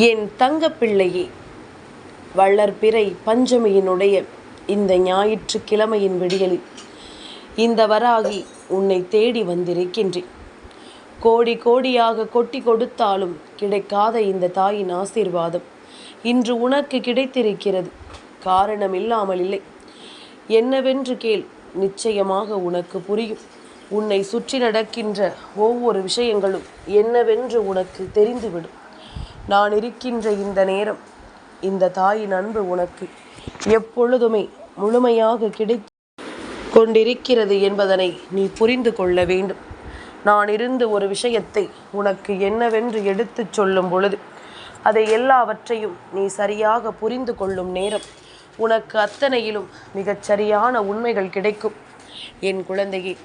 என் தங்கப்பிள்ளையே வள்ளற்பிறை பஞ்சமியினுடைய இந்த ஞாயிற்றுக்கிழமையின் விடியலில் இந்த வராகி உன்னை தேடி வந்திருக்கின்றேன். கோடி கோடியாக கொட்டி கொடுத்தாலும் கிடைக்காத இந்த தாயின் ஆசீர்வாதம் இன்று உனக்கு கிடைத்திருக்கிறது. காரணம் இல்லாமல் இல்லை. என்னவென்று கேள் நிச்சயமாக உனக்கு புரியும். உன்னை சுற்றி நடக்கின்ற ஒவ்வொரு விஷயங்களும் என்னவென்று உனக்கு தெரிந்துவிடும். நான் இருக்கின்ற இந்த நேரம் இந்த தாயின் அன்பு உனக்கு எப்பொழுதுமே முழுமையாக கிடைத்து கொண்டிருக்கிறது என்பதனை நீ புரிந்து கொள்ள வேண்டும். நான் இருந்து ஒரு விஷயத்தை உனக்கு என்னவென்று எடுத்துச் சொல்லும் பொழுது அதை எல்லாவற்றையும் நீ சரியாக புரிந்து கொள்ளும் நேரம் உனக்கு அத்தனையிலும் மிகச் சரியான உண்மைகள் கிடைக்கும். என் குழந்தையே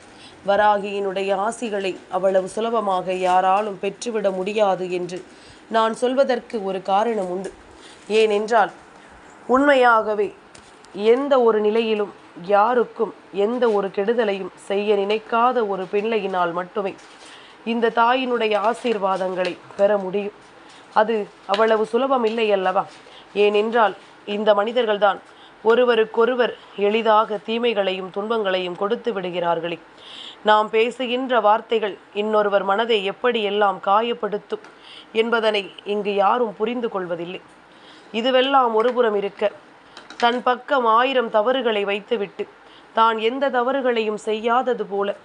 வராகியினுடைய ஆசிகளை அவ்வளவு சுலபமாக யாராலும் பெற்றுவிட முடியாது என்று நான் சொல்வதற்கு ஒரு காரணம் உண்டு. ஏனென்றால் உண்மையாகவே எந்த ஒரு நிலையிலும் யாருக்கும் எந்த ஒரு கெடுதலையும் செய்ய நினைக்காத ஒரு பிள்ளையினால் மட்டுமே இந்த தாயினுடைய ஆசீர்வாதங்களை பெற முடியும். அது அவ்வளவு சுலபம் இல்லை அல்லவா ஏனென்றால் இந்த மனிதர்கள்தான் ஒருவருக்கொருவர் எளிதாக தீமைகளையும் துன்பங்களையும் கொடுத்து விடுகிறார்களே. நாம் பேசுகின்ற வார்த்தைகள் இன்னொருவர் மனதை எப்படியெல்லாம் காயப்படுத்தும் என்பதனை இங்கு யாரும் புரிந்து கொள்வதில்லை. இதுவெல்லாம் ஒருபுறம் இருக்க தன் பக்கம் ஆயிரம் தவறுகளை வைத்துவிட்டு தான் எந்த தவறுகளையும் செய்யாதது போல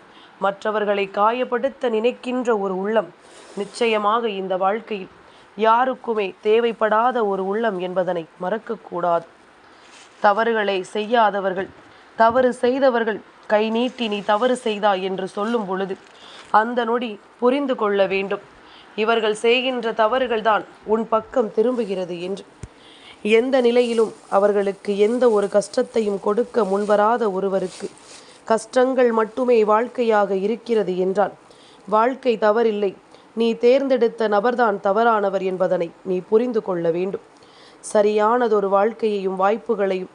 மற்றவர்களை காயப்படுத்த நினைக்கின்ற ஒரு உள்ளம் நிச்சயமாக இந்த வாழ்க்கையில் யாருக்குமே தேவைப்படாத ஒரு உள்ளம் என்பதனை மறக்கக்கூடாது. தவறுகளை செய்யாதவர்கள் தவறு செய்தவர்கள் கை நீட்டி நீ தவறு செய்தாய் என்று சொல்லும் பொழுது அந்த நொடி புரிந்து கொள்ள வேண்டும். இவர்கள் செய்கின்ற தவறுகள்தான் உன் பக்கம் திரும்புகிறது என்று. எந்த நிலையிலும் அவர்களுக்கு எந்த ஒரு கஷ்டத்தையும் கொடுக்க முன்வராத ஒருவருக்கு கஷ்டங்கள் மட்டுமே வாழ்க்கையாக இருக்கிறது என்றால் வாழ்க்கை தவறில்லை. நீ தேர்ந்தெடுத்த நபர்தான் தவறானவர் என்பதனை நீ புரிந்து கொள்ள வேண்டும். சரியானதொரு வாழ்க்கையையும் வாய்ப்புகளையும்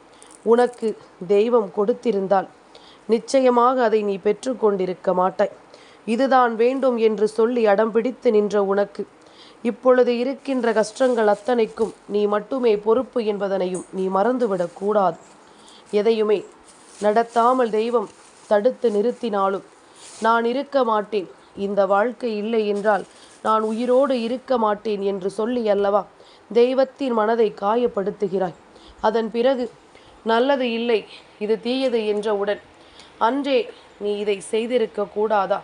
உனக்கு தெய்வம் கொடுத்திருந்தால் நிச்சயமாக அதை நீ பெற்றுக்கொண்டிருக்க மாட்டாய். இதுதான் வேண்டும் என்று சொல்லி அடம் பிடித்து நின்ற உனக்கு. இப்பொழுது இருக்கின்ற கஷ்டங்கள் அத்தனைக்கும் நீ மட்டுமே பொறுப்பு என்பதனையும் நீ மறந்துவிடக்கூடாது எதையுமே நடத்தாமல் தெய்வம் தடுத்து நிறுத்தினாலும் நான் இருக்க மாட்டேன். இந்த வாழ்க்கை இல்லை என்றால் நான் உயிரோடு இருக்க மாட்டேன் என்று சொல்லி அல்லவா? தெய்வத்தின் மனதை காயப்படுத்துகிறாய். அதன் பிறகு நல்லது இல்லை இது தீயது என்றவுடன் அன்றே நீ இதை செய்திருக்க கூடாதா?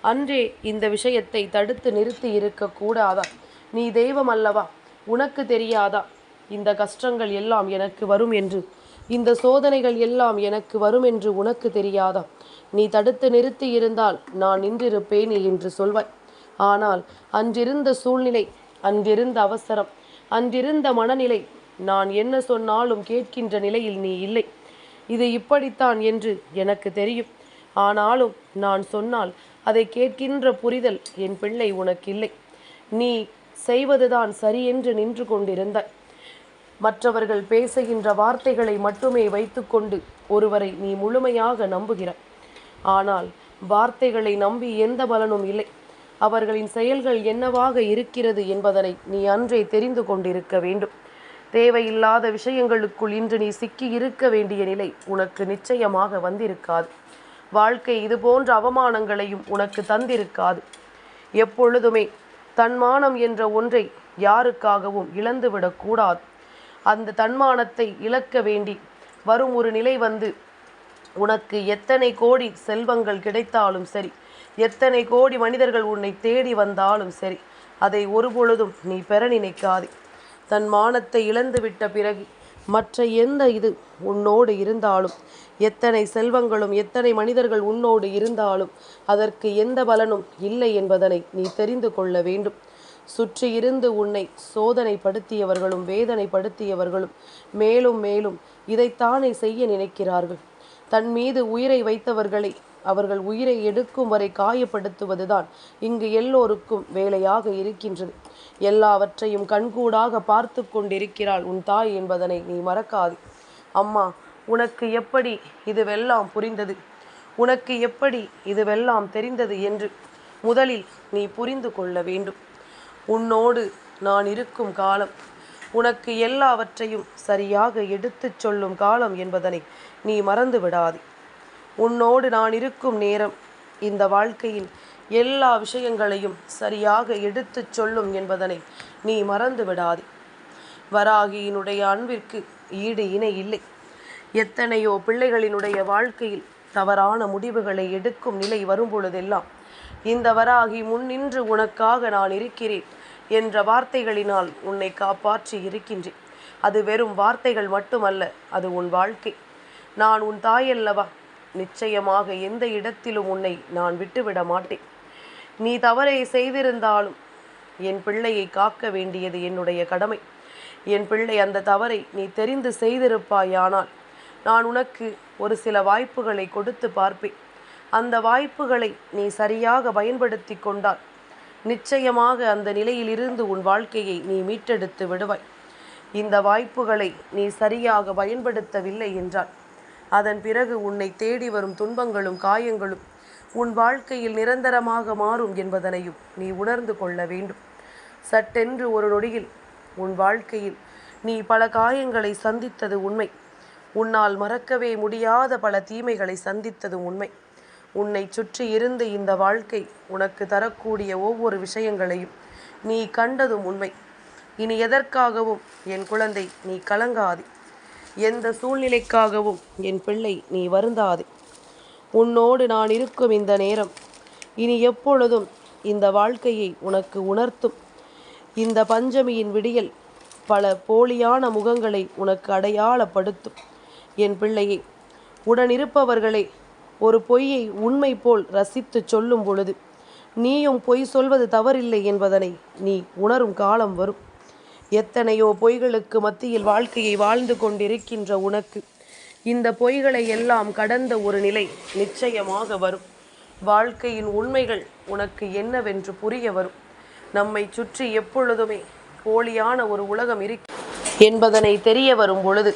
அன்றே இந்த விஷயத்தை தடுத்து நிறுத்தி இருக்க கூடாதா? நீ தெய்வம் அல்லவா? உனக்கு தெரியாதா? இந்த கஷ்டங்கள் எல்லாம் எனக்கு வரும் என்று இந்த சோதனைகள் எல்லாம் எனக்கு வரும் என்று உனக்கு தெரியாதா? நீ தடுத்து நிறுத்தி இருந்தால் நான் நின்றிருப்பேனே என்று சொல்வாய். ஆனால் அன்றிருந்த சூழ்நிலை அன்றிருந்த அவசரம் அன்றிருந்த மனநிலை நான் என்ன சொன்னாலும் கேட்கின்ற நிலையில் நீ இல்லை. இது இப்படித்தான் என்று எனக்கு தெரியும். ஆனாலும் நான் சொன்னால் அதை கேட்கின்ற புரிதல் என் பிள்ளை உனக்கு இல்லை நீ செய்வதுதான் சரி என்று நின்று கொண்டிருந்தாய். மற்றவர்கள் பேசுகின்ற வார்த்தைகளை மட்டுமே வைத்துக்கொண்டு ஒருவரை நீ முழுமையாக நம்புகிறாய். ஆனால் வார்த்தைகளை நம்பி எந்த பலனும் இல்லை. அவர்களின் செயல்கள் என்னவாக இருக்கிறது என்பதனை நீ அன்றே தெரிந்து கொண்டிருக்க வேண்டும். தேவையில்லாத விஷயங்களுக்குள் இன்று நீ சிக்கி இருக்க வேண்டிய நிலை உனக்கு நிச்சயமாக வந்திருக்காது. வாழ்க்கை இது போன்ற அவமானங்களையும் உனக்கு தந்திருக்காது. எப்பொழுதுமே தன்மானம் என்ற ஒன்றை யாருக்காகவும் இழந்துவிடக்கூடாது அந்த தன்மானத்தை இழக்க வேண்டி வரும் ஒரு நிலை வந்து உனக்கு எத்தனை கோடி செல்வங்கள் கிடைத்தாலும் சரி எத்தனை கோடி மனிதர்கள் உன்னை தேடி வந்தாலும் சரி அதை ஒருபொழுதும் நீ பெற நினைக்காதே. தன் மானத்தை இழந்துவிட்ட பிறகு மற்ற எந்த இது உன்னோடு இருந்தாலும் எத்தனை செல்வங்களும் எத்தனை மனிதர்கள் உன்னோடு இருந்தாலும் அதற்கு எந்த பலனும் இல்லை என்பதனை நீ தெரிந்து கொள்ள வேண்டும். சுற்றி இருந்து உன்னை சோதனைப்படுத்தியவர்களும் வேதனைப்படுத்தியவர்களும் மேலும் மேலும் இதைத்தானே செய்ய நினைக்கிறார்கள். தன் மீது உயிரை வைத்தவர்களை அவர்கள் உயிரை எடுக்கும் வரை காயப்படுத்துவதுதான் இங்கு எல்லோருக்கும் வேலையாக இருக்கின்றது. எல்லாவற்றையும் கண்கூடாக பார்த்து கொண்டிருக்கிறாள் உன் தாய் என்பதனை நீ மறக்காது. அம்மா உனக்கு எப்படி இதுவெல்லாம் புரிந்தது? உனக்கு எப்படி இதுவெல்லாம் தெரிந்தது என்று முதலில் நீ புரிந்து கொள்ள வேண்டும். உன்னோடு நான் இருக்கும் காலம் உனக்கு எல்லாவற்றையும் சரியாக எடுத்துச் சொல்லும் காலம் என்பதனை நீ மறந்து விடாதே உன்னோடு நான் இருக்கும் நேரம் இந்த வாழ்க்கையின் எல்லா விஷயங்களையும் சரியாக எடுத்துச் சொல்லும் என்பதனை நீ மறந்து விடாதே. வராகியினுடைய அன்பிற்கு ஈடு இணை இல்லை. எத்தனையோ பிள்ளைகளினுடைய வாழ்க்கையில் தவறான முடிவுகளை எடுக்கும் நிலை வரும்பொழுதெல்லாம் இந்த வராகி முன்னின்று உனக்காக நான் இருக்கிறேன் என்ற வார்த்தைகளினால் உன்னை காப்பாற்றி இருக்கின்றேன். அது வெறும் வார்த்தைகள் மட்டுமல்ல அது உன் வாழ்க்கை. நான் உன் தாயல்லவா? நிச்சயமாக எந்த இடத்திலும் உன்னை நான் விட்டுவிட மாட்டேன். நீ தவறை செய்திருந்தாலும் என் பிள்ளையை காக்க வேண்டியது என்னுடைய கடமை. என் பிள்ளை அந்த தவறை நீ தெரிந்து செய்திருப்பாயானால் நான் உனக்கு ஒரு சில வாய்ப்புகளை கொடுத்து பார்ப்பேன். அந்த வாய்ப்புகளை நீ சரியாக பயன்படுத்தி கொண்டால் நிச்சயமாக அந்த நிலையிலிருந்து உன் வாழ்க்கையை நீ மீட்டெடுத்து விடுவாய். இந்த வாய்ப்புகளை நீ சரியாக பயன்படுத்தவில்லை என்றால் அதன் பிறகு உன்னை தேடி வரும் துன்பங்களும் காயங்களும் உன் வாழ்க்கையில் நிரந்தரமாக மாறும் என்பதனையும் நீ உணர்ந்து கொள்ள வேண்டும். சட்டென்று ஒரு நொடியில் உன் வாழ்க்கையில் நீ பல காயங்களை சந்தித்தது உண்மை. உன்னால் மறக்கவே முடியாத பல தீமைகளை சந்தித்தது உண்மை. உன்னை சுற்றி இருந்து இந்த வாழ்க்கை உனக்கு தரக்கூடிய ஒவ்வொரு விஷயங்களையும் நீ கண்டதும் உண்மை. இனி எதற்காகவும் என் குழந்தை நீ கலங்காதே. எந்த சூழ்நிலைக்காகவும் என் பிள்ளை நீ வருந்தாதே. உன்னோடு நான் இருக்கும் இந்த நேரம் இனி எப்பொழுதும் இந்த வாழ்க்கையை உனக்கு உணர்த்தும். இந்த பஞ்சமியின் விடியல் பல போலியான முகங்களை உனக்கு அடையாளப்படுத்தும். என் பிள்ளையை உடனிருப்பவர்களே ஒரு பொய்யை உண்மை போல் ரசித்து சொல்லும் பொழுது நீயும் பொய் சொல்வது தவறில்லை என்பதனை நீ உணரும் காலம் வரும். எத்தனையோ பொய்களுக்கு மத்தியில் வாழ்க்கையை வாழ்ந்து கொண்டிருக்கின்ற உனக்கு. இந்த பொய்களை எல்லாம் கடந்த ஒரு நிலை நிச்சயமாக வரும். வாழ்க்கையின் உண்மைகள் உனக்கு என்னவென்று புரிய வரும். நம்மை சுற்றி எப்பொழுதுமே போலியான ஒரு உலகம் இருக்க என்பதனை தெரிய வரும் பொழுது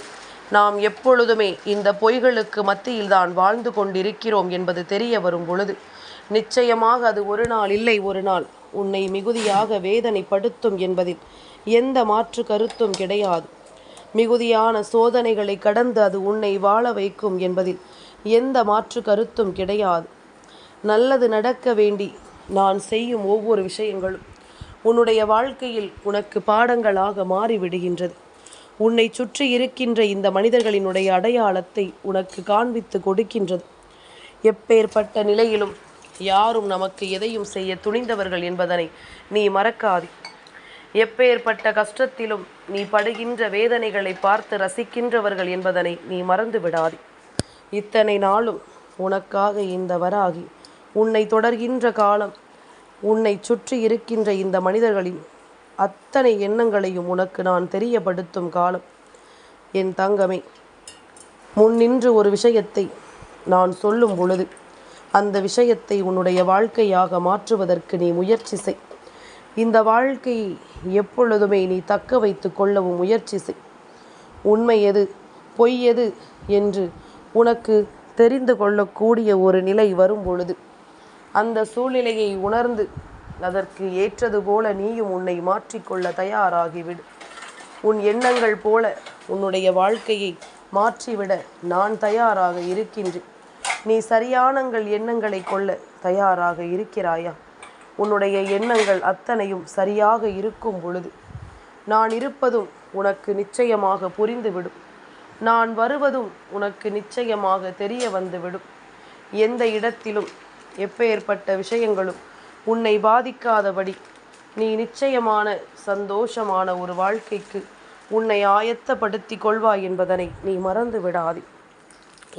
நாம் எப்பொழுதுமே இந்த பொய்களுக்கு மத்தியில் தான் வாழ்ந்து கொண்டிருக்கிறோம் என்பது தெரிய வரும் பொழுது நிச்சயமாக அது ஒரு நாள் இல்லை ஒரு நாள். உன்னை மிகுதியாக வேதனைப்படுத்தும் என்பதில் எந்த மாற்று கருத்தும் கிடையாது. மிகுதியான சோதனைகளை கடந்து அது உன்னை வாழ வைக்கும் என்பதில் எந்த மாற்று கருத்தும் கிடையாது. நல்லது நடக்க வேண்டி நான் செய்யும் ஒவ்வொரு விஷயங்களும் உன்னுடைய வாழ்க்கையில் உனக்கு பாடங்களாக மாறிவிடுகின்றது. உன்னை சுற்றி இருக்கின்ற இந்த மனிதர்களினுடைய அடையாளத்தை உனக்கு காண்பித்து கொடுக்கின்றது. எப்பேற்பட்ட நிலையிலும் யாரும் நமக்கு எதையும் செய்ய துணிந்தவர்கள் என்பதனை நீ மறக்காதே. எப்பேற்பட்ட கஷ்டத்திலும் நீ படுகின்ற வேதனைகளை பார்த்து ரசிக்கின்றவர்கள் என்பதனை நீ மறந்து விடாதே. இத்தனை நாளும் உனக்காக இந்த வராகி உன்னை தொடர்கின்ற காலம் உன்னை சுற்றி இருக்கின்ற இந்த மனிதர்களின் அத்தனை எண்ணங்களையும் உனக்கு நான் தெரியப்படுத்தும் காலம். என் தங்கமே முன்னின்று ஒரு விஷயத்தை நான் சொல்லும் பொழுது அந்த விஷயத்தை உன்னுடைய வாழ்க்கையாக மாற்றுவதற்கு நீ முயற்சி செய். இந்த வாழ்க்கையை எப்பொழுதுமே நீ தக்க வைத்து கொள்ளவும் முயற்சி செய். உண்மை எது பொய் எது என்று உனக்கு தெரிந்து கொள்ளக்கூடிய ஒரு நிலை வரும் பொழுது அந்த சூழ்நிலையை உணர்ந்து அதற்கு ஏற்றது போல நீயும் உன்னை மாற்றிக்கொள்ள தயாராகிவிடு. உன் எண்ணங்கள் போல உன்னுடைய வாழ்க்கையை மாற்றிவிட நான் தயாராக இருக்கின்றேன். நீ சரியானங்கள் எண்ணங்களை கொள்ள தயாராக இருக்கிறாயா? உன்னுடைய எண்ணங்கள் அத்தனையும் சரியாக இருக்கும் பொழுது நான் இருப்பதும் உனக்கு நிச்சயமாக புரிந்துவிடும். நான் வருவதும் உனக்கு நிச்சயமாக தெரிய வந்துவிடும். எந்த இடத்திலும் எப்பேற்பட்ட விஷயங்களும் உன்னை பாதிக்காதபடி நீ நிச்சயமான சந்தோஷமான ஒரு வாழ்க்கைக்கு உன்னை ஆயத்தப்படுத்தி கொள்வாய் என்பதனை நீ மறந்து விடாதே.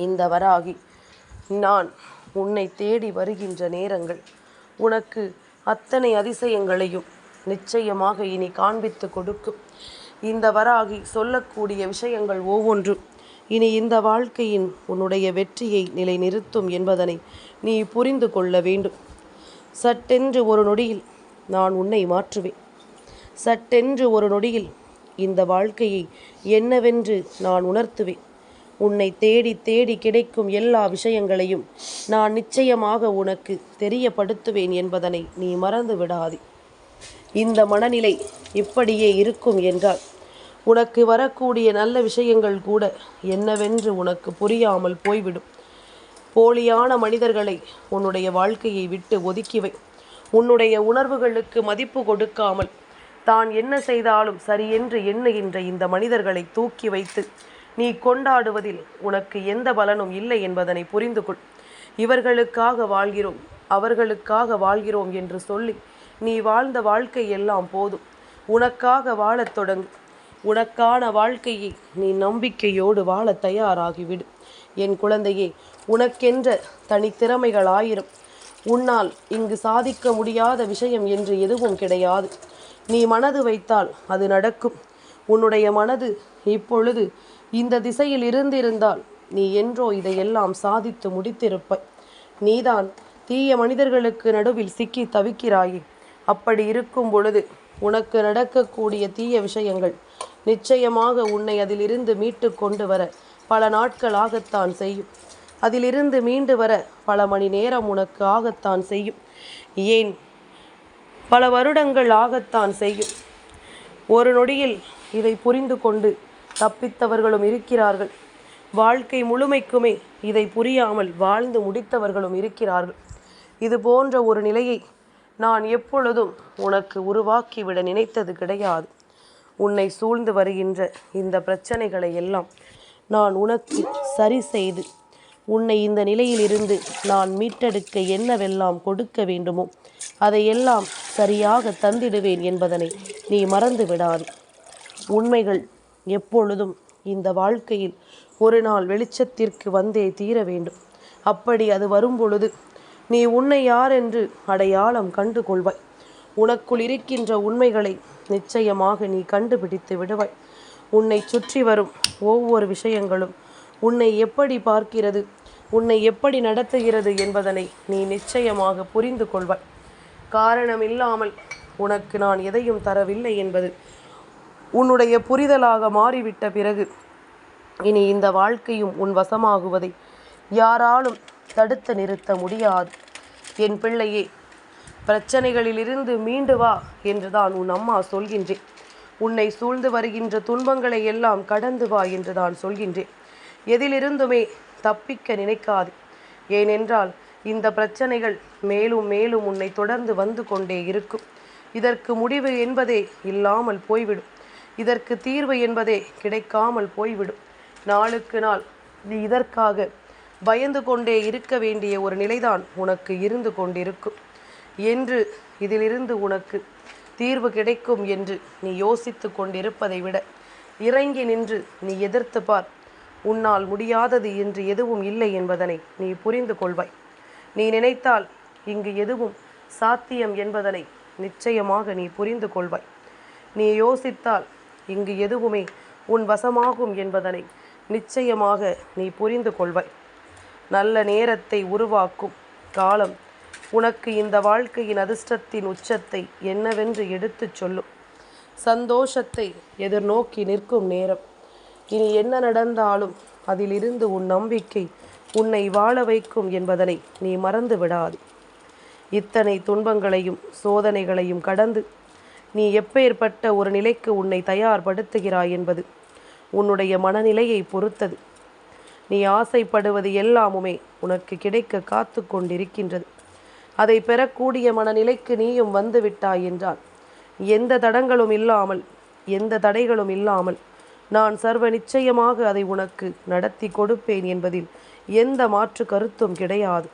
இந்த வராகி நான் உன்னை தேடி வருகின்ற நேரங்கள் உனக்கு அத்தனை அதிசயங்களையும் நிச்சயமாக இனி காண்பித்து கொடுக்கும் இந்த வராகி சொல்லக்கூடிய விஷயங்கள் ஒவ்வொன்றும் இனி இந்த வாழ்க்கையின் உன்னுடைய வெற்றியை நிலைநிறுத்தும் என்பதனை நீ புரிந்து கொள்ள வேண்டும். சட்டென்று ஒரு நொடியில் நான் உன்னை மாற்றுவேன். சட்டென்று ஒரு நொடியில் இந்த வாழ்க்கையை என்னவென்று நான் உணர்த்துவேன். உன்னை தேடி தேடி கிடைக்கும் எல்லா விஷயங்களையும் நான் நிச்சயமாக உனக்கு தெரியப்படுத்துவேன் என்பதனை நீ மறந்து விடாதே. இந்த மனநிலை இப்படியே இருக்கும் என்றால் உனக்கு வரக்கூடிய நல்ல விஷயங்கள் கூட என்னவென்று உனக்கு புரியாமல் போய்விடும். போலியான மனிதர்களை உன்னுடைய வாழ்க்கையை விட்டு ஒதுக்கிவை உன்னுடைய உணர்வுகளுக்கு மதிப்பு கொடுக்காமல் தான் என்ன செய்தாலும் சரி என்று எண்ணுகின்ற இந்த மனிதர்களை தூக்கி வைத்து நீ கொண்டாடுவதில் உனக்கு எந்த பலனும் இல்லை என்பதனை புரிந்து கொள் இவர்களுக்காக வாழ்கிறோம் அவர்களுக்காக வாழ்கிறோம் என்று சொல்லி நீ வாழ்ந்த வாழ்க்கை எல்லாம் போதும். உனக்காக வாழத் தொடங்கு. உனக்கான வாழ்க்கையை நீ நம்பிக்கையோடு வாழ தயாராகிவிடு. என் குழந்தையே உனக்கென்ற தனித்திறமைகள் ஆயிரம். உன்னால் இங்கு சாதிக்க முடியாத விஷயம் என்று எதுவும் கிடையாது. நீ மனது வைத்தால் அது நடக்கும். உன்னுடைய மனது இப்பொழுது இந்த திசையில் இருந்திருந்தால் நீ என்றோ இதையெல்லாம் சாதித்து முடித்திருப்பாய் நீதான் தீய மனிதர்களுக்கு நடுவில் சிக்கி தவிக்கிறாயே. அப்படி இருக்கும் பொழுது உனக்கு நடக்கக்கூடிய தீய விஷயங்கள் நிச்சயமாக உன்னை அதிலிருந்து மீட்டு கொண்டு வர பல நாட்களாகத்தான் செய்யும். அதிலிருந்து மீண்டு வர பல மணி நேரம் உனக்கு ஆகத்தான் செய்யும். ஏன்? பல வருடங்கள் ஆகத்தான் செய்யும். ஒரு நொடியில் இதை புரிந்து கொண்டு தப்பித்தவர்களும் இருக்கிறார்கள். வாழ்க்கை முழுமைக்குமே இதை புரியாமல் வாழ்ந்து முடித்தவர்களும் இருக்கிறார்கள். இது போன்ற ஒரு நிலையை நான் எப்பொழுதும் உனக்கு உருவாக்கிவிட நினைத்தது கிடையாது. உன்னை சூழ்ந்து வருகின்ற இந்த பிரச்சனைகளை எல்லாம் நான் உனக்கு சரி செய்து உன்னை இந்த நிலையிலிருந்து நான் மீட்டெடுக்க என்னவெல்லாம் கொடுக்க வேண்டுமோ அதையெல்லாம் சரியாக தந்திடுவேன் என்பதனை நீ மறந்து விடாது உண்மைகள் எப்பொழுதும் இந்த வாழ்க்கையில் ஒரு நாள் வெளிச்சத்திற்கு வந்தே தீர வேண்டும். அப்படி அது வரும்பொழுது நீ உன்னை யார் என்று அடையாளம் கண்டு கொள்வாய் உனக்குள் இருக்கின்ற உண்மைகளை நிச்சயமாக நீ கண்டுபிடித்து விடுவாய். உன்னை சுற்றி வரும் ஒவ்வொரு விஷயங்களும் உன்னை எப்படி பார்க்கிறது உன்னை எப்படி நடத்துகிறது என்பதனை நீ நிச்சயமாக புரிந்து கொள்வாய். காரணம் இல்லாமல் உனக்கு நான் எதையும் தரவில்லை என்பது உன்னுடைய புரிதலாக மாறிவிட்ட பிறகு இனி இந்த வாழ்க்கையும் உன் வசமாகுவதை யாராலும் தடுத்து நிறுத்த முடியாது. என் பிள்ளையே பிரச்சனைகளிலிருந்து மீண்டு வா என்றுதான் உன் அம்மா சொல்கின்றேன். உன்னை சூழ்ந்து வருகின்ற துன்பங்களை எல்லாம் கடந்து வா என்று தான் சொல்கின்றேன். எதிலிருந்துமே தப்பிக்க நினைக்காது. ஏனென்றால் இந்த பிரச்சனைகள் மேலும் மேலும் உன்னை தொடர்ந்து வந்து கொண்டே இருக்கும். இதற்கு முடிவு என்பதே இல்லாமல் போய்விடும். இதற்கு தீர்வு என்பதே கிடைக்காமல் போய்விடும். நாளுக்கு நாள் நீ இதற்காக பயந்து கொண்டே இருக்க வேண்டிய ஒரு நிலைதான் உனக்கு இருந்து கொண்டிருக்கும். என்று இதிலிருந்து உனக்கு தீர்வு கிடைக்கும் என்று நீ யோசித்து கொண்டிருப்பதை விட இறங்கி நின்று நீ எதிர்த்து பார். உன்னால் முடியாதது என்று எதுவும் இல்லை என்பதனை நீ புரிந்து கொள்வாய். நீ நினைத்தால் இங்கு எதுவும் சாத்தியம் என்பதனை நிச்சயமாக நீ புரிந்து கொள்வாய். நீ யோசித்தால் இங்கு எதுவுமே உன் வசமாகும் என்பதனை நிச்சயமாக நீ புரிந்து கொள்வாய். நல்ல நேரத்தை உருவாக்கும் காலம் உனக்கு இந்த வாழ்க்கையின் அதிர்ஷ்டத்தின் உச்சத்தை என்னவென்று எடுத்துச் சொல்லும். சந்தோஷத்தை எதிர்நோக்கி நிற்கும் நேரம். இனி என்ன நடந்தாலும் அதிலிருந்து உன் நம்பிக்கை உன்னை வாழ வைக்கும் என்பதனை நீ மறந்து விடாது. இத்தனை துன்பங்களையும் சோதனைகளையும் கடந்து நீ எப்பேற்பட்ட ஒரு நிலைக்கு உன்னை தயார்படுத்துகிறாய் என்பது உன்னுடைய மனநிலையை பொறுத்தது. நீ ஆசைப்படுவது எல்லாமுமே உனக்கு கிடைக்க காத்து கொண்டிருக்கின்றது. அதை பெறக்கூடிய மனநிலைக்கு நீயும் வந்து விட்டாய் என்றால் எந்த தடங்களும் இல்லாமல் எந்த தடைகளும் இல்லாமல் நான் சர்வ நிச்சயமாக அதை உனக்கு நடத்தி கொடுப்பேன் என்பதில் எந்த மாற்று கருத்தும் கிடையாது.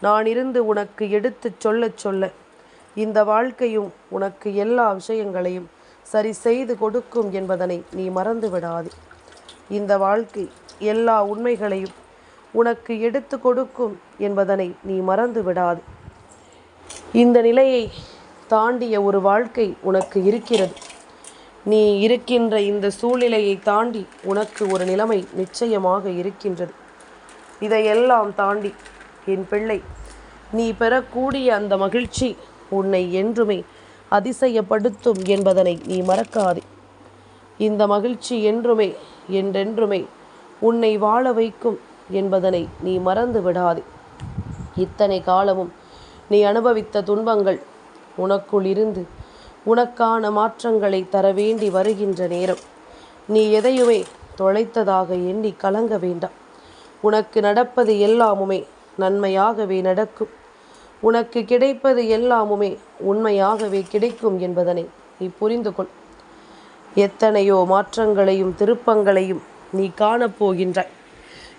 நான் இருந்து உனக்கு எடுத்துச் சொல்லச் சொல்ல இந்த வாழ்க்கையும் உனக்கு எல்லா விஷயங்களையும் சரி செய்து கொடுக்கும் என்பதனை நீ மறந்து விடாது இந்த வாழ்க்கை எல்லா உண்மைகளையும் உனக்கு எடுத்து கொடுக்கும் என்பதனை நீ மறந்து விடாது இந்த நிலையை தாண்டிய ஒரு வாழ்க்கை உனக்கு இருக்கிறது. நீ இருக்கின்ற இந்த சூழ்நிலையை தாண்டி உனக்கு ஒரு நிலைமை நிச்சயமாக இருக்கின்றது. இதையெல்லாம் தாண்டி என் பிள்ளை நீ பெறக்கூடிய அந்த மகிழ்ச்சி உன்னை என்றுமே அதிசயப்படுத்தும் என்பதனை நீ மறக்காதே. இந்த மகிழ்ச்சி என்றுமே என்றென்றுமே உன்னை வாழ வைக்கும் என்பதனை நீ மறந்து விடாதே. இத்தனை காலமும் நீ அனுபவித்த துன்பங்கள் உனக்குள் இருந்து உனக்கான மாற்றங்களை தர வேண்டி வருகின்ற நேரம். நீ எதையுமே தொலைத்ததாக எண்ணி கலங்க வேண்டாம். உனக்கு நடப்பது எல்லாமுமே நன்மையாகவே நடக்கும். உனக்கு கிடைப்பது எல்லாமுமே உண்மையாகவே கிடைக்கும் என்பதனை நீ புரிந்து கொள். எத்தனையோ மாற்றங்களையும் திருப்பங்களையும் நீ காணப்போகின்றாய்.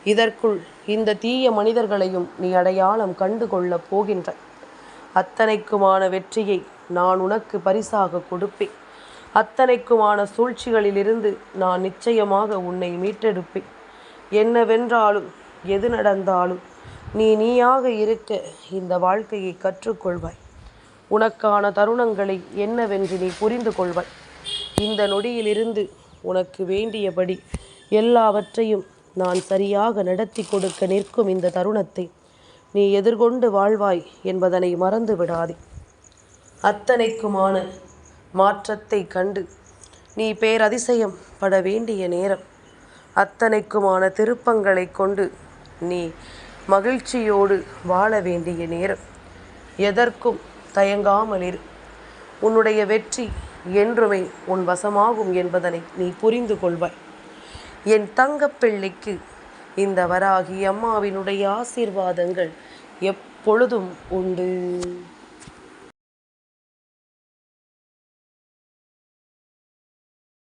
இதற்குள் இந்த தீய மனிதர்களையும் நீ அடையாளம் கண்டு கொள்ளப் போகின்றாய். அத்தனைக்குமான வெற்றியை நான் உனக்கு பரிசாக கொடுப்பேன். அத்தனைக்குமான சூழ்ச்சிகளிலிருந்து நான் நிச்சயமாக உன்னை மீட்டெடுப்பேன். என்னவென்றாலும் எது நடந்தாலும் நீ நீயாக இருக்க இந்த வாழ்க்கையை கற்றுக்கொள்வாய். உனக்கான தருணங்களை என்னவென்று நீ புரிந்து கொள்வாய். இந்த நொடியிலிருந்து உனக்கு வேண்டியபடி எல்லாவற்றையும் நான் சரியாக நடத்தி கொடுக்க நிற்கும் இந்த தருணத்தை நீ எதிர்கொண்டு வாழ்வாய் என்பதனை மறந்து விடாதே. அத்தனைக்குமான மாற்றத்தை கண்டு நீ பேரதிசயம் பட வேண்டிய நேரம். அத்தனைக்குமான திருப்பங்களை கொண்டு நீ மகிழ்ச்சியோடு வாழ வேண்டிய நேரம். எதற்கும் தயங்காமல் இரு உன்னுடைய வெற்றி என்றுமே உன் வசமாகும் என்பதனை நீ புரிந்து கொள்வாய். என் தங்கப்பிள்ளைக்கு இந்த வராகி அம்மாவினுடைய ஆசீர்வாதங்கள் எப்பொழுதும் உண்டு.